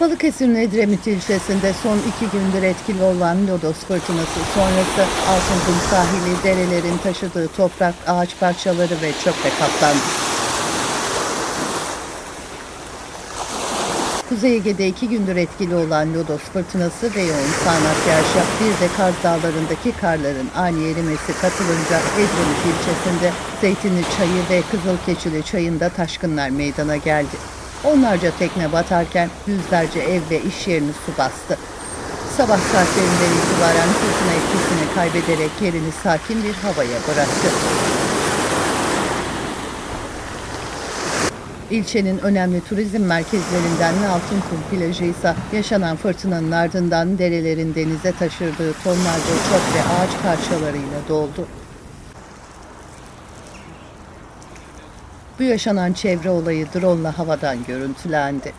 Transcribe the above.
Balıkesir'in Edremit ilçesinde son iki gündür etkili olan lodos fırtınası sonrası Altınkum sahili derelerin taşıdığı toprak, ağaç parçaları ve çöple kaplandı. Kuzey Ege'de iki gündür etkili olan lodos fırtınası ve yoğun sağanak yağışa bir de Kaz Dağları'ndaki karların ani erimesi katılınca Edremit ilçesinde Zeytinli Çayı ve Kızılkeçili Çayı'nda taşkınlar meydana geldi. Onlarca tekne batarken yüzlerce ev ve iş yerini su bastı. Sabah saatlerinden itibaren fırtına etkisini kaybederek yerini sakin bir havaya bıraktı. İlçenin önemli turizm merkezlerinden Altınkum plajı ise yaşanan fırtınanın ardından derelerin denize taşırdığı tonlarca çöp ve ağaç parçalarıyla doldu. Bu yaşanan çevre olayı drone hava'dan görüntülendi.